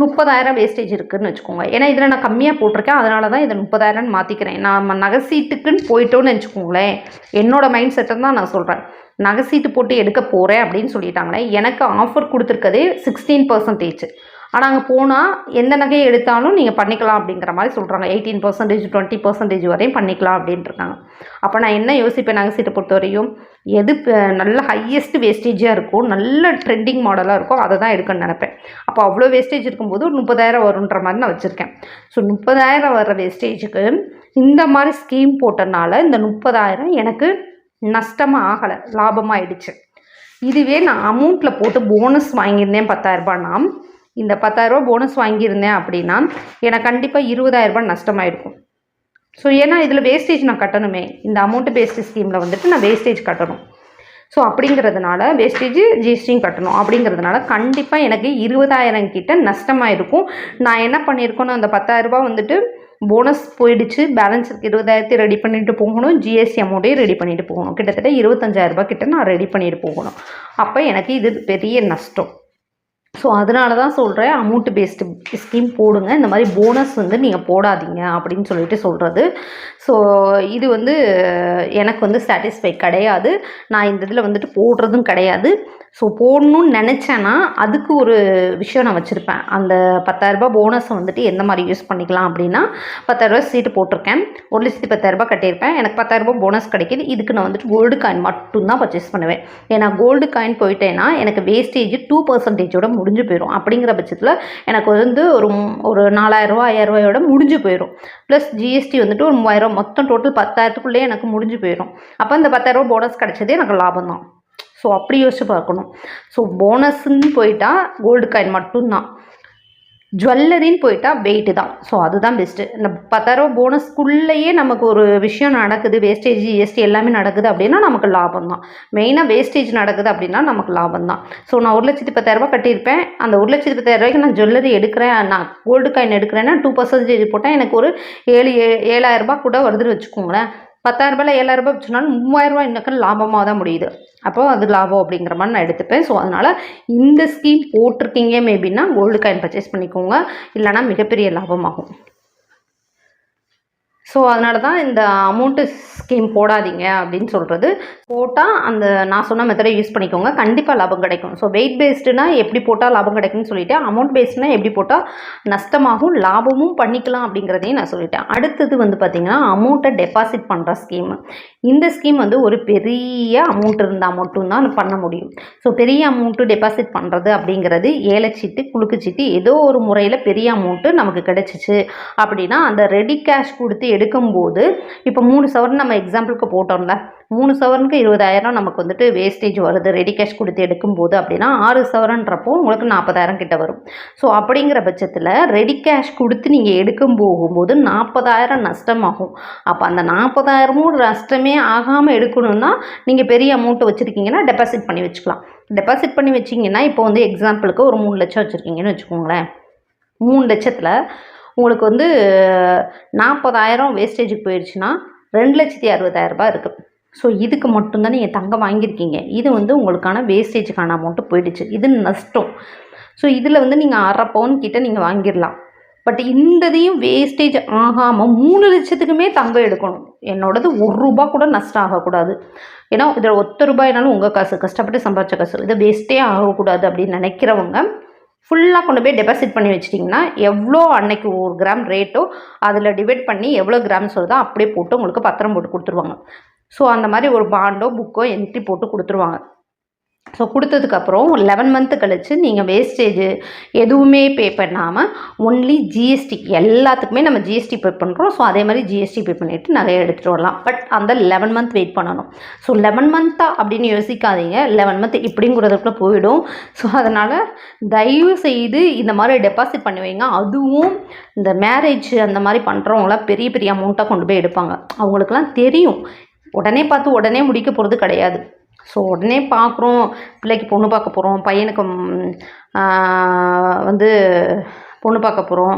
முப்பதாயிரம் வேஸ்டேஜ் இருக்குதுன்னு வச்சுக்கோங்க. ஏன்னா இதில் நான் கம்மியாக போட்டிருக்கேன். அதனால தான் இதை முப்பதாயிரம்னு மாற்றிக்கிறேன் நான் நகை சீட்டுக்குன்னு போயிட்டோன்னு வச்சுக்கோங்களேன். என்னோட மைண்ட் செட்டை தான் நான் சொல்கிறேன் நகை சீட்டு போட்டு எடுக்க போகிறேன் அப்படின்னு சொல்லிட்டாங்களே. எனக்கு ஆஃபர் கொடுத்துருக்கதே சிக்ஸ்டீன் பர்சன்டேஜ் ஆனால் அங்கே போனால் எந்த நகையை எடுத்தாலும் நீங்கள் பண்ணிக்கலாம் அப்படிங்கிற மாதிரி சொல்கிறாங்க எயிட்டீன் பர்சன்டேஜ் டுவெண்ட்டி பர்சன்டேஜ் வரையும் பண்ணிக்கலாம் அப்படின்ட்டுருக்காங்க அப்போ நான் என்ன யோசிப்பேன்? நகை சீட்டை பொறுத்த வரையும் எது நல்ல ஹையஸ்ட் வேஸ்டேஜாக இருக்கும் நல்ல ட்ரெண்டிங் மாடலாக இருக்கும் அதை தான் எடுக்கணும்னு நினப்பேன். அப்போ அவ்வளோ வேஸ்டேஜ் இருக்கும்போது ஒரு முப்பதாயிரம் வருன்ற மாதிரி நான் வச்சுருக்கேன். ஸோ முப்பதாயிரம் வர்ற வேஸ்டேஜுக்கு இந்த மாதிரி ஸ்கீம் போட்டனால இந்த முப்பதாயிரம் எனக்கு நஷ்டமாக ஆகலை லாபமாக ஆயிடுச்சு இதுவே நான் அமௌண்ட்டில் போட்டு போனஸ் வாங்கியிருந்தேன் பத்தாயிரரூபான்னா இந்த பத்தாயிரரூபா போனஸ் வாங்கியிருந்தேன் அப்படின்னா எனக்கு கண்டிப்பாக இருபதாயிரரூபா நஷ்டமாயிருக்கும். ஸோ ஏன்னா இதில் வேஸ்டேஜ் நான் கட்டணுமே. இந்த அமௌண்ட்டு பேஸ்டு ஸ்கீமில் வந்துட்டு நான் வேஸ்டேஜ் கட்டணும். ஸோ அப்படிங்கிறதுனால வேஸ்டேஜ் ஜிஎஸ்டியும் கட்டணும். அப்படிங்கிறதுனால கண்டிப்பாக எனக்கு இருபதாயிரம் கிட்ட நஷ்டமாக இருக்கும் நான் என்ன பண்ணியிருக்கணும் அந்த பத்தாயிரரூபா வந்துட்டு போனஸ் போயிடுச்சு. பேலன்ஸ் இருபதாயிரத்தையும் இருபதாயிரத்தி ரெடி பண்ணிட்டு போகணும். ஜிஎஸ்டி அமௌண்ட்டையும் ரெடி பண்ணிட்டு போகணும். கிட்டத்தட்ட இருபத்தஞ்சாயிரரூபா கிட்ட நான் ரெடி பண்ணிட்டு போகணும். அப்போ எனக்கு இது பெரிய நஷ்டம். ஸோ அதனால தான் சொல்கிறேன் அமௌண்ட் பேஸ்டு ஸ்கீம் போடுங்க. இந்த மாதிரி போனஸ் வந்து நீங்கள் போடாதீங்க அப்படின்னு சொல்லிட்டு சொல்கிறது ஸோ இது வந்து எனக்கு வந்து சாட்டிஸ்ஃபை கிடையாது. நான் இந்த இதில் வந்துட்டு போடுறதும் கிடையாது. ஸோ போடணும்னு நினச்சேன்னா அதுக்கு ஒரு விஷயம் நான் வச்சுருப்பேன். அந்த பத்தாயிரரூபா போனஸை வந்துட்டு எந்த மாதிரி யூஸ் பண்ணிக்கலாம் அப்படின்னா பத்தாயிரரூபா சீட்டு போட்டிருக்கேன். ஒரு லட்சத்தி பத்தாயிரரூபா கட்டியிருப்பேன். எனக்கு பத்தாயிரரூபா போனஸ் கிடைக்கிது. இதுக்கு நான் வந்துட்டு கோல்டு காயின் மட்டும்தான் பர்ச்சேஸ் பண்ணுவேன். ஏன்னா கோல்டு காயின் போயிட்டேன்னா எனக்கு வேஸ்டேஜ் டூ பர்சன்டேஜோட முடிஞ்சு போயிடும் அப்படிங்கிற பட்சத்தில் எனக்கு வந்து ஒரு ஒரு நாலாயிரரூவா ஐயாயிரரூவாயோட முடிஞ்சு போயிடும் ப்ளஸ் ஜிஎஸ்டி வந்துட்டு ஒரு மூவாயிரம் மொத்தம் டோட்டல் பத்தாயிரத்துக்குள்ளேயே எனக்கு முடிஞ்சு போயிடும். அப்போ இந்த பத்தாயிரரூபா போனஸ் கிடைச்சதே எனக்கு லாபம் தான் ஸோ அப்படி யோசிச்சு பார்க்கணும். ஸோ போனஸ்ன்னு போயிட்டால் கோல்டு காயின் மட்டும்தான். ஜுவல்லரின்னு போயிட்டா வெயிட்டு தான். ஸோ அதுதான் பெஸ்ட்டு இந்த பத்தாயிரம் போனஸ்க்குள்ளேயே நமக்கு ஒரு விஷயம் நடக்குது வேஸ்டேஜ் ஜிஎஸ்டி எல்லாமே நடக்குது அப்படின்னா நமக்கு லாபம் தான். மெயினாக வேஸ்டேஜ் நடக்குது அப்படின்னா நமக்கு லாபம் தான். ஸோ நான் ஒரு லட்சத்தி பத்தாயிரரூபா கட்டியிருப்பேன். அந்த ஒரு லட்சத்தி பத்தாயிரம் ரூபாய்க்கு நான் ஜுவல்லரி எடுக்கிறேன். நான் கோல்டு காயின் எடுக்கிறேன்னா டூ பர்சன்டேஜ் போட்டால் எனக்கு ஒரு ஏழு ஏ ஏழாயிரரூபா கூட வருதுன்னு வச்சுக்கோங்களேன். பத்தாயிரம் ரூபாயில் ஏழாயிரம் ஏழாயிரரூபா வச்சுனாலும் மூவாயிரரூபா எனக்கு லாபமாக தான் முடியுது. அப்போ அது லாபம் அப்படிங்கிற மாதிரி நான் எடுத்துப்பேன். ஸோ அதனால் இந்த ஸ்கீம் போட்டிருக்கீங்க மேபின்னா கோல்டு காயின் பர்ச்சேஸ் பண்ணிக்கோங்க. இல்லைனா மிகப்பெரிய லாபமாகும். ஸோ அதனால தான் இந்த அமௌண்ட்டு ஸ்கீம் போடாதீங்க அப்படின்னு சொல்கிறது போட்டால் அந்த நான் சொன்ன மெத்தடை யூஸ் பண்ணிக்கோங்க. கண்டிப்பாக லாபம் கிடைக்கும். ஸோ வெயிட் பேஸ்டுனா எப்படி போட்டால் லாபம் கிடைக்கும்னு சொல்லிவிட்டு அமௌண்ட் பேஸ்டுனா எப்படி போட்டால் நஷ்டமாகும் லாபமும் பண்ணிக்கலாம் அப்படிங்கிறதையும் நான் சொல்லிட்டேன். அடுத்தது வந்து பார்த்திங்கன்னா அமௌண்ட்டை டெபாசிட் பண்ணுற ஸ்கீம் இந்த ஸ்கீம் வந்து ஒரு பெரிய அமௌண்ட் இருந்தால் மட்டும்தான் பண்ண முடியும். ஸோ பெரிய அமௌண்ட்டு டெபாசிட் பண்ணுறது அப்படிங்கிறது ஏலச்சீட்டு குலுக்குச்சீட்டு ஏதோ ஒரு முறையில் பெரிய அமௌண்ட்டு நமக்கு கிடைச்சிச்சு அப்படின்னா அந்த ரெடி கேஷ் கொடுத்து எடுக்கும்போது இப்போ மூணு சவரன் நம்ம எக்ஸாம்பிளுக்கு போட்டோம்ல மூணு சவரனுக்கு இருபதாயிரம் நமக்கு வந்துட்டு வேஸ்டேஜ் வருது. ரெடி கேஷ் கொடுத்து எடுக்கும்போது அப்படின்னா ஆறு சவரன்றப்போ உங்களுக்கு நாற்பதாயிரம் கிட்ட வரும். ஸோ அப்படிங்கிற பட்சத்தில் ரெடி கேஷ் கொடுத்து நீங்கள் எடுக்கும் போகும்போது நாற்பதாயிரம் நஷ்டமாகும். அப்போ அந்த நாற்பதாயிரமும் நஷ்டமே ஆகாமல் எடுக்கணும்னா நீங்கள் பெரிய அமௌண்ட்டு வச்சுருக்கீங்கன்னா டெபாசிட் பண்ணி வச்சுக்கலாம். டெபாசிட் பண்ணி வச்சிங்கன்னா இப்போ வந்து எக்ஸாம்பிளுக்கு ஒரு மூணு லட்சம் வச்சுருக்கீங்கன்னு வச்சுக்கோங்களேன். மூணு லட்சத்தில் உங்களுக்கு வந்து நாற்பதாயிரம் வேஸ்டேஜுக்கு போயிடுச்சுன்னா ரெண்டு லட்சத்தி அறுபதாயிரம் ரூபாய் இருக்குது ஸோ இதுக்கு மட்டும்தான் நீங்கள் தங்கம் வாங்கியிருக்கீங்க. இது வந்து உங்களுக்கான வேஸ்டேஜுக்கான அமௌண்ட்டு போயிடுச்சு. இது நஷ்டம். ஸோ இதில் வந்து நீங்கள் அரை பவுன் கிட்டே நீங்கள் வாங்கிடலாம். பட் இந்ததையும் வேஸ்டேஜ் ஆகாமல் மூணு லட்சத்துக்குமே தங்கம் எடுக்கணும். என்னோடது ஒரு ரூபா கூட நஷ்டம் ஆகக்கூடாது. ஏன்னா இதில் ஒத்த ரூபாய்னாலும் உங்கள் காசு கஷ்டப்பட்டு சம்பாதிச்ச காசு. இது வேஸ்ட்டே ஆகக்கூடாது அப்படின்னு நினைக்கிறவங்க ஃபுல்லாக கொண்டு போய் டெபாசிட் பண்ணி வச்சிட்டிங்கன்னா எவ்வளோ அன்னைக்கு ஒரு கிராம் ரேட்டோ அதில் டிவைட் பண்ணி எவ்வளோ கிராம்ஸ் வருதோ அப்படியே போட்டு உங்களுக்கு பத்திரம் போட்டு கொடுத்துருவாங்க. ஸோ அந்த மாதிரி ஒரு பாண்டோ புக்கோ என்ட்ரி போட்டு கொடுத்துருவாங்க. ஸோ கொடுத்ததுக்கப்புறம் ஒரு லெவன் மந்த்து கழித்து நீங்கள் வேஸ்டேஜ் எதுவுமே பே பண்ணாமல் ஒன்லி ஜிஎஸ்டி எல்லாத்துக்குமே நம்ம ஜிஎஸ்டி பே பண்ணுறோம் ஸோ அதே மாதிரி ஜிஎஸ்டி பே பண்ணிவிட்டு நகையை எடுத்துகிட்டு வரலாம். பட் அந்த லெவன் மந்த் வெயிட் பண்ணணும். ஸோ லெவன் மந்த்தா அப்படின்னு யோசிக்காதீங்க. லெவன் மந்த் இப்படிங்கிறதுக்குள்ளே போயிடும். ஸோ அதனால் தயவு செய்து இந்த மாதிரி டெபாசிட் பண்ணி வைங்க. அதுவும் இந்த மேரேஜ் அந்த மாதிரி பண்ணுறவங்களாம் பெரிய பெரிய அமௌண்ட்டாக கொண்டு போய் எடுப்பாங்க. அவங்களுக்குலாம் தெரியும் உடனே பார்த்து உடனே முடிக்க போகிறது கிடையாது. ஸோ உடனே பார்க்குறோம் பிள்ளைக்கு பொண்ணு பார்க்க போகிறோம் பையனுக்கு வந்து பொண்ணு பார்க்க போகிறோம்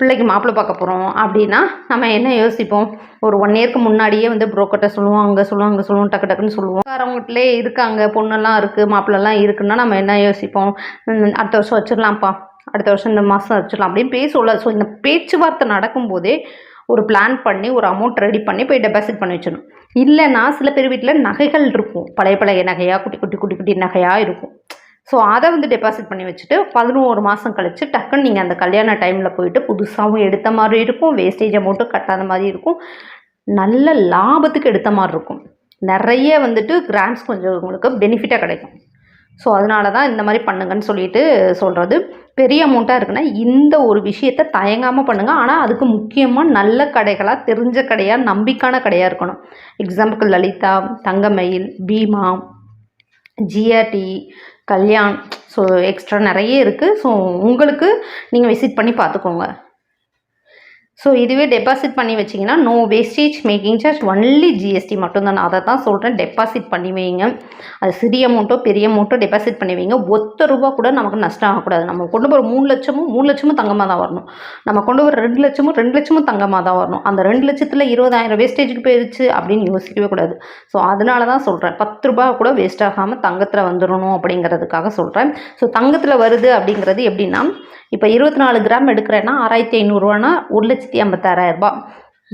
பிள்ளைக்கு மாப்பிள்ளை பார்க்க போகிறோம் அப்படின்னா நம்ம என்ன யோசிப்போம்? ஒரு ஒன் இயர்க்கு முன்னாடியே வந்து புரோக்கர்கிட்ட சொல்லுவோம் அங்கே சொல்லுவோம் அங்கே சொல்லுவோம் டக்கு டக்குன்னு சொல்லுவோம். காரவங்ககிட்டலே இருக்காங்க பொண்ணெல்லாம் இருக்குது மாப்பிள்ளெல்லாம் இருக்குன்னா நம்ம என்ன யோசிப்போம்? அடுத்த வருஷம் வச்சிடலாம்ப்பா அடுத்த வருஷம் இந்த மாதம் வச்சிடலாம் அப்படின்னு பேசல ஸோ இந்த பேச்சுவார்த்தை நடக்கும்போதே ஒரு பிளான் பண்ணி ஒரு அமௌண்ட் ரெடி பண்ணி போய் டெபாசிட் பண்ணி வச்சிடணும். இல்லைன்னா சில பேர் வீட்டில் நகைகள் இருக்கும். பழைய பழைய நகையாக குட்டி குட்டி குட்டி குட்டி நகையாக இருக்கும். ஸோ அதை வந்து டெபாசிட் பண்ணி வச்சுட்டு பதினோரு மாதம் கழிச்சு டக்குன்னு நீங்கள் அந்த கல்யாண டைமில் போயிட்டு புதுசாகவும் எடுத்த மாதிரி இருக்கும். வேஸ்டேஜ் அமௌண்ட்டும் கட்டாத மாதிரி இருக்கும். நல்ல லாபத்துக்கு எடுத்த மாதிரி இருக்கும். நிறைய வந்துட்டு கிராண்ட்ஸ் கொஞ்சம் உங்களுக்கு பெனிஃபிட்டாக கிடைக்கும். ஸோ அதனால தான் இந்த மாதிரி பண்ணுங்கன்னு சொல்லிட்டு சொல்கிறது பெரிய அமௌண்ட்டாக இருக்குன்னா இந்த ஒரு விஷயத்த தயங்காமல் பண்ணுங்கள் ஆனால் அதுக்கு முக்கியமாக நல்ல கடைகளாக தெரிஞ்ச கடையாக நம்பிக்கையான கடையாக இருக்கணும். Example Lalitha Thangamayil Bhima GRT Kalyan. So extra நிறைய இருக்குது ஸோ உங்களுக்கு நீங்கள் விசிட் பண்ணி பார்த்துக்கோங்க. ஸோ இதுவே டெபாசிட் பண்ணி வச்சிங்கன்னா no wastage making charge only GST மட்டும்தான் நான் அதை தான் சொல்கிறேன் டெபாசிட் பண்ணி வைங்க. அது சிறிய அமௌண்ட்டோ பெரிய அமௌண்ட்டோ டெபாசிட் பண்ணி வைங்க. ஒத்த ரூபா கூட நமக்கு நஷ்டம் ஆகக்கூடாது. நம்ம கொண்டு போகிற மூணு லட்சமும் மூணு லட்சமும் தங்கமாக தான் வரணும். நம்ம கொண்டு போகிற ரெண்டு லட்சமும் ரெண்டு லட்சமும் தங்கமாக தான் வரணும். அந்த ரெண்டு லட்சத்தில் இருபதாயிரம் வேஸ்டேஜுக்கு போயிடுச்சு அப்படின்னு யோசிக்கவே கூடாது. ஸோ அதனால தான் சொல்கிறேன் பத்து ரூபா கூட வேஸ்ட் ஆகாமல் தங்கத்தில் வந்துடணும் அப்படிங்கிறதுக்காக சொல்கிறேன் ஸோ தங்கத்தில் வருது அப்படிங்கிறது எப்படின்னா இப்போ இருபத்தி நாலு கிராம் எடுக்கிறேன்னா ஆறாயிரத்தி ஐநூறுரூவானா ஒரு லட்சத்தி ஐம்பத்தாறாயிரம் ரூபாய்.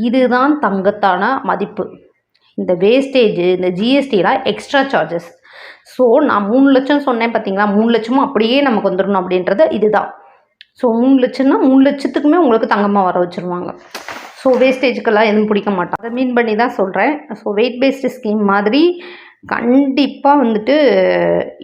இதுதான் தங்கத்தான மதிப்பு. இந்த வேஸ்டேஜ் இந்த ஜிஎஸ்டிலாம் எக்ஸ்ட்ரா சார்ஜஸ் ஸோ நான் மூணு லட்சம் சொன்னேன் பார்த்தீங்களா மூணு லட்சமும் அப்படியே நமக்கு வந்துடணும் அப்படின்றது இதுதான். ஸோ மூணு லட்சம்னா மூணு லட்சத்துக்குமே உங்களுக்கு தங்கமாக வர வச்சுருவாங்க. ஸோ வேஸ்டேஜுக்கெல்லாம் எதுவும் பிடிக்க மாட்டோம் அதை மீன் பண்ணி தான் சொல்கிறேன் ஸோ வெயிட் பேஸ்டு ஸ்கீம் மாதிரி கண்டிப்பாக வந்துட்டு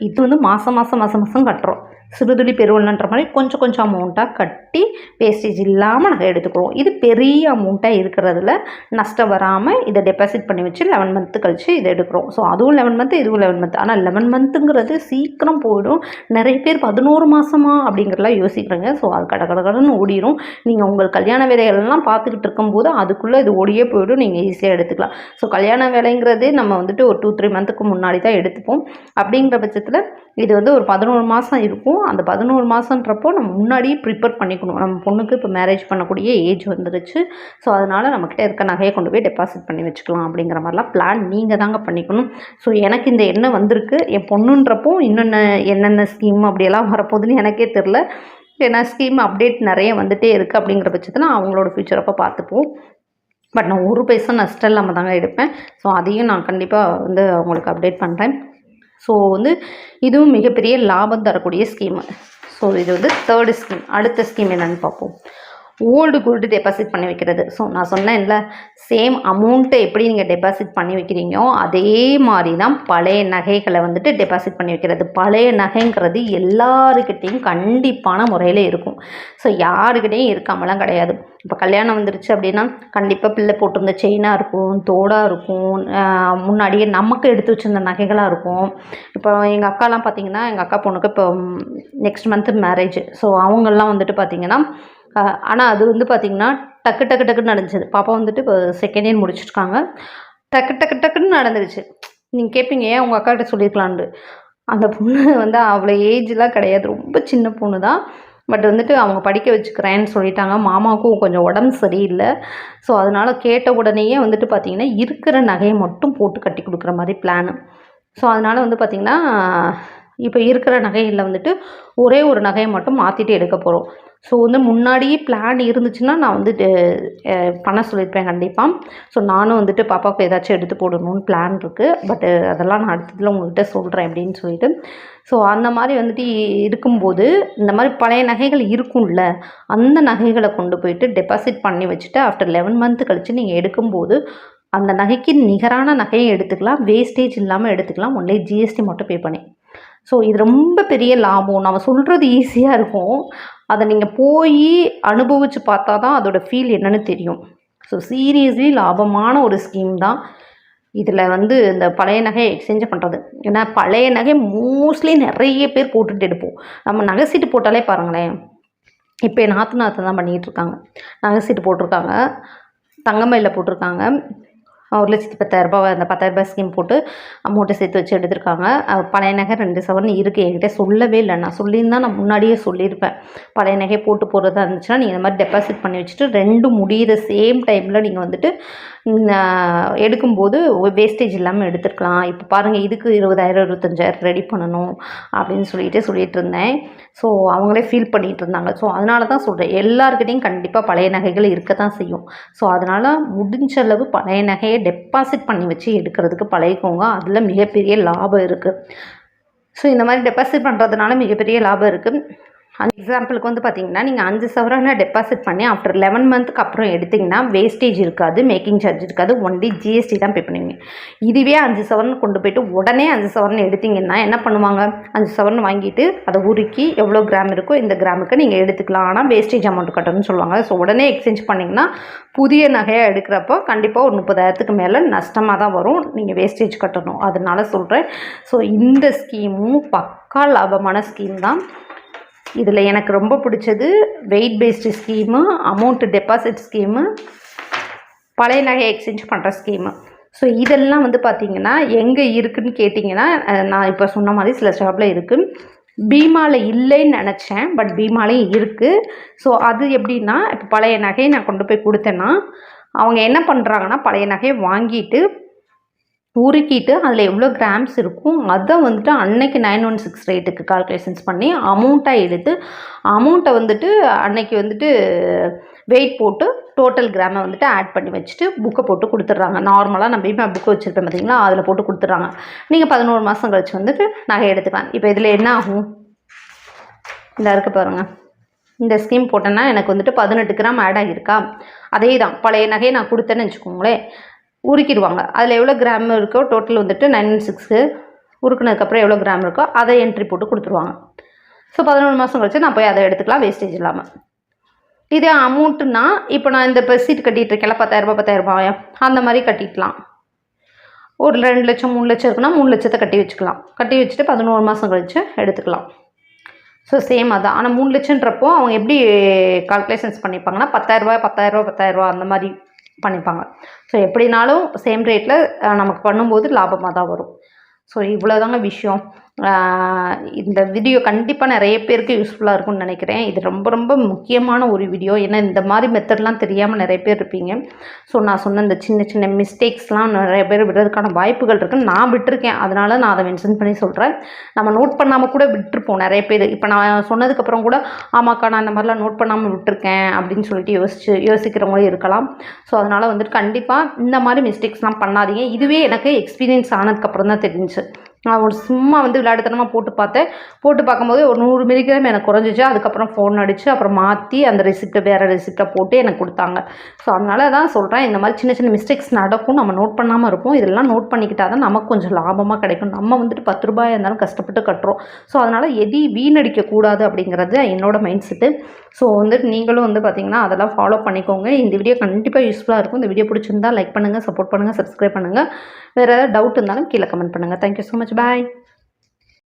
இது வந்து மாதம் மாதம் மாதம் மாதம் கட்டுறோம். சிறுதுளி பெருவெள்ளன்ற மாதிரி கொஞ்சம் கொஞ்சம் அமௌண்ட்டாக கட்டி வேஸ்டேஜ் இல்லாமல் நாங்கள் எடுத்துக்கிறோம் இது பெரிய அமௌண்ட்டாக இருக்கிறதுல நஷ்டம் வராமல் இதை டெபாசிட் பண்ணி வச்சு லெவன் மந்த்து கழித்து இதை எடுக்கிறோம். ஸோ அதுவும் லெவன் மந்த்து இதுவும் லெவன் மந்த் ஆனால் லெவன் மந்த்துங்கிறது சீக்கிரம் போயிடும். நிறைய பேர் பதினோரு மாதமா அப்படிங்கிறலாம் யோசிக்கிறாங்க. ஸோ அது கட கட கடன்னு ஓடிடும் நீங்கள் உங்கள் கல்யாண வேலைகள்லாம் பார்த்துக்கிட்டு இருக்கும்போது அதுக்குள்ளே இது ஓடியே போயிடும். நீங்கள் ஈஸியாக எடுத்துக்கலாம். ஸோ கல்யாண வேலைங்கிறது நம்ம வந்துட்டு ஒரு டூ த்ரீ மந்த்துக்கு முன்னாடி தான் எடுத்துப்போம். அப்படிங்கிற பட்சத்தில் இது வந்து ஒரு பதினோரு மாதம் இருக்கும். அந்த பதினோரு மாதன்றப்போ நம்ம முன்னாடியே ப்ரிப்பேர் பண்ணிக்கணும். நம்ம பொண்ணுக்கு இப்போ மேரேஜ் பண்ணக்கூடிய ஏஜ் வந்துருச்சு. ஸோ அதனால் நம்மக்கிட்ட இருக்க நகையை கொண்டு போய் டெபாசிட் பண்ணி வச்சுக்கலாம் அப்படிங்கிற மாதிரிலாம் பிளான் நீங்கள் தாங்க பண்ணிக்கணும். ஸோ எனக்கு இந்த எண்ணம் வந்திருக்கு. என் பொண்ணுன்றப்போ இன்னொன்று என்னென்ன ஸ்கீம் அப்படியெல்லாம் வரப்போகுதுன்னு எனக்கே தெரில ஏன்னா ஸ்கீம் அப்டேட் நிறைய வந்துகிட்டே இருக்குது அப்படிங்கிற பட்சத்தில் அவங்களோட ஃப்யூச்சரப்போ பார்த்துப்போம். பட் நான் ஒரு பைசா நஷ்டம் இல்லாமல் தாங்க எடுப்பேன். ஸோ அதையும் நான் கண்டிப்பாக வந்து அவங்களுக்கு அப்டேட் பண்ணுறேன் ஸோ வந்து இதுவும் மிகப்பெரிய லாபம் தரக்கூடிய ஸ்கீமு ஸோ இது வந்து தேர்டு ஸ்கீம் அடுத்த ஸ்கீம் என்னென்னு பார்ப்போம். ஓல்டு கோல்டு டெபாசிட் பண்ணி வைக்கிறது. ஸோ நான் சொன்னேன்ல சேம் அமௌண்ட்டை எப்படி நீங்கள் டெபாசிட் பண்ணி வைக்கிறீங்களோ அதே மாதிரி தான் பழைய நகைகளை வந்துட்டு டெபாசிட் பண்ணி வைக்கிறது. பழைய நகைங்கிறது எல்லாருக்கிட்டேயும் கண்டிப்பான முறையில் இருக்கும். ஸோ யாருக்கிட்டேயும் இருக்காமலாம் கிடையாது. இப்போ கல்யாணம் வந்துருச்சு அப்படின்னா கண்டிப்பாக பிள்ளை போட்டிருந்த செயினாக இருக்கும் தோடாக இருக்கும் முன்னாடியே நமக்கு எடுத்து வச்சிருந்த நகைகளாக இருக்கும். இப்போ எங்கள் அக்காலாம் பார்த்தீங்கன்னா எங்கள் அக்கா பொண்ணுக்கு இப்போ நெக்ஸ்ட் மந்த்து மேரேஜ் ஸோ அவங்கெல்லாம் வந்துட்டு பார்த்தீங்கன்னா ஆனால் அது வந்து பார்த்திங்கன்னா டக்கு டக்கு டக்குன்னு நடந்துச்சு. பாப்பா வந்துட்டு இப்போ செகண்ட் இயர் முடிச்சிருக்காங்க. டக்கு டக்கு டக்குன்னு நடந்துருச்சு. நீங்கள் கேட்பீங்க ஏன் உங்கள் அக்காக்கிட்ட சொல்லியிருக்கலான்ட்டு அந்த பொண்ணு வந்து அவ்வளோ ஏஜ்லாம் கிடையாது. ரொம்ப சின்ன பொண்ணு தான். பட் வந்துட்டு அவங்க படிக்க வச்சுக்கிறேன்னு சொல்லிட்டாங்க. மாமாவுக்கும் கொஞ்சம் உடம்பு சரியில்லை. ஸோ அதனால் கேட்ட உடனேயே வந்துட்டு பார்த்திங்கன்னா இருக்கிற நகையை மட்டும் போட்டு கட்டி கொடுக்குற மாதிரி பிளானு ஸோ அதனால் வந்து பார்த்திங்கன்னா இப்போ இருக்கிற நகையில் வந்துட்டு ஒரே ஒரு நகையை மட்டும் மாற்றிட்டு எடுக்க போகிறோம் ஸோ வந்து முன்னாடியே பிளான் இருந்துச்சுன்னா நான் வந்துட்டு பண்ண சொல்லியிருப்பேன் கண்டிப்பாக ஸோ நானும் வந்துட்டு பாப்பாவுக்கு ஏதாச்சும் எடுத்து போடணும்னு பிளான் இருக்குது பட் அதெல்லாம் நான் அடுத்ததில் உங்கள்கிட்ட சொல்கிறேன் அப்படின்னு சொல்லிட்டு. ஸோ அந்த மாதிரி வந்துட்டு இருக்கும்போது இந்த மாதிரி பழைய நகைகள் இருக்கும்ல அந்த நகைகளை கொண்டு போயிட்டு டெபாசிட் பண்ணி வச்சுட்டு ஆஃப்டர் லெவன் மந்த் கழித்து நீங்கள் எடுக்கும்போது அந்த நகைக்கு நிகரான நகையை எடுத்துக்கலாம். வேஸ்டேஜ் இல்லாமல் எடுத்துக்கலாம். ஒன்லி ஜிஎஸ்டி மட்டும் பே பண்ணி. ஸோ இது ரொம்ப பெரிய லாபம். நம்ம சொல்கிறது ஈஸியாக இருக்கும். அதை நீங்கள் போய் அனுபவித்து பார்த்தா தான் அதோடய ஃபீல் என்னென்னு தெரியும். ஸோ சீரியஸ்லி லாபமான ஒரு ஸ்கீம் தான் இதில் வந்து இந்த பழைய நகையை எக்ஸ்சேஞ்ச் பண்ணுறது ஏன்னா பழைய நகை மோஸ்ட்லி நிறைய பேர் போட்டுகிட்டு எடுப்போம். நம்ம நகை சீட்டு போட்டாலே பாருங்களேன். இப்போ என் நாத்து தான் பண்ணிகிட்ருக்காங்க நகை சீட்டு போட்டிருக்காங்க. தங்கமயில போட்டிருக்காங்க. ஒரு லட்சத்தி பத்தாயிரரூபா அந்த பத்தாயிரரூபா ஸ்கீம் போட்டு அமௌண்ட்டை சேர்த்து வச்சு எடுத்திருக்காங்க. பழைய நகை ரெண்டு சவரன் இருக்குது என்கிட்ட சொல்லவே இல்லை. நான் சொல்லியிருந்தா நான் முன்னாடியே சொல்லியிருப்பேன். பழைய நகை போட்டு போகிறதா இருந்துச்சுன்னா நீங்கள் இந்த மாதிரி டெபாசிட் பண்ணி வச்சுட்டு ரெண்டு முடியிற சேம் டைமில் நீங்கள் வந்துட்டு எடுக்கும்போது வேஸ்டேஜ் இல்லாமல் எடுத்துருக்கலாம். இப்போ பாருங்கள் இதுக்கு இருபதாயிரம் இருபத்தஞ்சாயிரம் ரெடி பண்ணணும் அப்படின்னு சொல்லிட்டு சொல்லிட்டு இருந்தேன். ஸோ அவங்களே ஃபீல் பண்ணிகிட்டு இருந்தாங்க. ஸோ அதனால தான் சொல்கிறேன் எல்லாருக்கிட்டையும் கண்டிப்பாக பழைய நகைகள் இருக்க தான் செய்யும். ஸோ அதனால் முடிஞ்ச அளவு பழைய நகையை டெபாசிட் பண்ணி வச்சு எடுக்கிறதுக்கு பழகிக்கோங்க. அதில் மிகப்பெரிய லாபம் இருக்குது ஸோ இந்த மாதிரி டெபாசிட் பண்ணுறதுனால மிகப்பெரிய லாபம் இருக்குது அந்த எக்ஸாம்பிளுக்கு வந்து பார்த்தீங்கன்னா நீங்கள் அஞ்சு சவரனை டெபாசிட் பண்ணி ஆஃப்டர் லெவன் மந்த்துக்கு அப்புறம் எடுத்திங்கன்னா வேஸ்டேஜ் இருக்காது மேக்கிங் சார்ஜ் இருக்காது ஒன்லி ஜிஎஸ்டி தான் பே பண்ணுவீங்க. இதுவே அஞ்சு சவரன் கொண்டு போயிட்டு உடனே அஞ்சு சவரன் எடுத்தீங்கன்னா என்ன பண்ணுவாங்க? அஞ்சு சவரன் வாங்கிட்டு அதை உருக்கி எவ்வளோ கிராம் இருக்கோ இந்த கிராமுக்கு நீங்கள் எடுத்துக்கலாம். ஆனால் வேஸ்டேஜ் அமௌண்ட் கட்டணும்னு சொல்லுவாங்க. ஸோ உடனே எக்ஸ்சேஞ்ச் பண்ணிங்கன்னா புதிய நகையாக எடுக்கிறப்போ கண்டிப்பாக ஒரு முப்பதாயிரத்துக்கு மேலே நஷ்டமாக தான் வரும். நீங்கள் வேஸ்டேஜ் கட்டணும். அதனால சொல்கிறேன் ஸோ இந்த ஸ்கீமும் பக்கா லாபமான ஸ்கீம் தான். இதில் எனக்கு ரொம்ப பிடிச்சது weight based scheme amount deposit scheme பழைய நகை எக்ஸ்சேஞ்ச் பண்ணுற ஸ்கீமு ஸோ இதெல்லாம் வந்து பார்த்திங்கன்னா எங்கே இருக்குன்னு கேட்டிங்கன்னா நான் இப்போ சொன்ன மாதிரி சில ஷாப்பில் இருக்குது பீமாவில் இல்லைன்னு நினச்சேன் பட் பீமாலையும் இருக்குது ஸோ அது எப்படின்னா இப்போ பழைய நகையை நான் கொண்டு போய் கொடுத்தேன்னா அவங்க என்ன பண்ணுறாங்கன்னா பழைய நகையை வாங்கிட்டு உருக்கிட்டு அதில் எவ்வளோ கிராம்ஸ் இருக்கும் அதை வந்துட்டு அன்னைக்கு நைன் ஒன் சிக்ஸ் ரேட்டுக்கு கால்குலேஷன்ஸ் பண்ணி அமௌண்ட்டாக எடுத்து அமௌண்ட்டை வந்துட்டு அன்னைக்கு வந்துட்டு வெயிட் போட்டு டோட்டல் கிராமை வந்துட்டு ஆட் பண்ணி வச்சுட்டு புக்கை போட்டு கொடுத்துட்றாங்க. நார்மலாக நம்ம இப்போ புக்கு வச்சுருப்பேன் பார்த்தீங்களா அதில் போட்டு கொடுத்துட்றாங்க. நீங்கள் பதினோரு மாதம் கழிச்சு வந்துட்டு நகை எடுத்துக்கலாம். இப்போ இதில் என்ன ஆகும்? இந்த இருக்க பாருங்கள் இந்த ஸ்கீம் போட்டேன்னா எனக்கு வந்துட்டு பதினெட்டு கிராம் ஆட் ஆகியிருக்கா அதே தான் பழைய நகையை நான் கொடுத்தேன்னு வச்சுக்கோங்களேன். உருக்கிடுவாங்க. அதில் எவ்வளோ கிராம் இருக்கோ டோட்டல் வந்துட்டு நைன் சிக்ஸு உருக்குனதுக்கப்புறம் எவ்வளோ கிராம் இருக்கோ அதை என்ட்ரி போட்டு கொடுத்துருவாங்க. ஸோ பதினொன்று மாதம் கழிச்சு நான் போய் அதை எடுத்துக்கலாம் வேஸ்டேஜ் இல்லாமல் இதே அமௌண்ட்டுனா இப்போ நான் இந்த இப்போ சீட் கட்டிகிட்டு இருக்கேன்ல பத்தாயிரரூபா பத்தாயிரரூபாயா அந்த மாதிரி கட்டிக்கலாம். ஒரு ரெண்டு லட்சம் மூணு லட்சம் இருக்குன்னா மூணு லட்சத்தை கட்டி வச்சுக்கலாம். கட்டி வச்சுட்டு பதினோரு மாதம் கழிச்சு எடுத்துக்கலாம். ஸோ சேம் அதான். ஆனால் மூணு லட்சன்றப்போ அவங்க எப்படி கால்குலேஷன்ஸ் பண்ணிப்பாங்கன்னா பத்தாயிரரூபா பத்தாயிரரூபா பத்தாயிரரூபா அந்த மாதிரி பண்ணிப்பாங்க. ஸோ எப்படினாலும் சேம் ரேட்டில் நமக்கு பண்ணும்போது லாபமாக தான் வரும். ஸோ இவ்வளோதாங்க விஷயம். இந்த வீடியோ கண்டிப்பாக நிறைய பேருக்கு யூஸ்ஃபுல்லாக இருக்கும்னு நினைக்கிறேன். இது ரொம்ப ரொம்ப முக்கியமான ஒரு வீடியோ ஏன்னா இந்த மாதிரி மெத்தட்லாம் தெரியாமல் நிறைய பேர் இருப்பீங்க. ஸோ நான் சொன்ன இந்த சின்ன சின்ன மிஸ்டேக்ஸ்லாம் நிறைய பேர் விடுறதுக்கான வாய்ப்புகள் இருக்குன்னு நான் விட்டுருக்கேன். அதனால நான் அதை மென்ஷன் பண்ணி சொல்கிறேன் நம்ம நோட் பண்ணாமல் கூட விட்டுருப்போம் நிறைய பேர். இப்போ நான் சொன்னதுக்கப்புறம் கூட ஆமாக்கா நான் இந்த மாதிரிலாம் நோட் பண்ணாமல் விட்டுருக்கேன் அப்படின்னு சொல்லிட்டு யோசிச்சு யோசிக்கிறவங்களும் இருக்கலாம். ஸோ அதனால் வந்துட்டு கண்டிப்பாக இந்த மாதிரி மிஸ்டேக்ஸ்லாம் பண்ணாதீங்க. இதுவே எனக்கு எக்ஸ்பீரியன்ஸ் ஆனதுக்கப்புறம் தான் தெரிஞ்சுச்சு. நான் ஒரு சும்மா வந்து விளையாட்டுத்தனமாக போட்டு பார்த்தேன். போட்டு பார்க்கும்போது ஒரு நூறு மில்லிகிராம் எனக்கு குறைஞ்சிச்சு. அதுக்கப்புறம் ஃபோன் அடித்து அப்புறம் மாற்றி அந்த ரெசிப்டை வேறு ரெசிப்டை போட்டு எனக்கு கொடுத்தாங்க. ஸோ அதனால தான் சொல்கிறேன் இந்த மாதிரி சின்ன சின்ன மிஸ்டேக்ஸ் நடக்கும். நம்ம நோட் பண்ணாமல் இருப்போம். இதெல்லாம் நோட் பண்ணிக்கிட்டால் தான் நமக்கு கொஞ்சம் லாபமாக கிடைக்கும். நம்ம வந்துட்டு பத்து ரூபாய் இருந்தாலும் கஷ்டப்பட்டு கட்டுறோம். ஸோ அதனால் எதையும் வீணடிக்கக்கூடாது அப்படிங்கிறது என்னோடய மைண்ட் செட்டு ஸோ வந்துட்டு நீங்களும் வந்து பார்த்தீங்கன்னா அதெல்லாம் ஃபாலோ பண்ணிக்கோங்க. இந்த வீடியோ கண்டிப்பாக யூஸ்ஃபுல்லாக இருக்கும். இந்த வீடியோ பிடிச்சிருந்தா லைக் பண்ணுங்கள் சப்போர்ட் பண்ணுங்கள் சப்ஸ்கிரைப் பண்ணுங்கள் வேறு ஏதாவது டவுட் இருந்தாலும் கீழே கமெண்ட் பண்ணுங்கள் தேங்க்யூ ஸோ மச் பாய்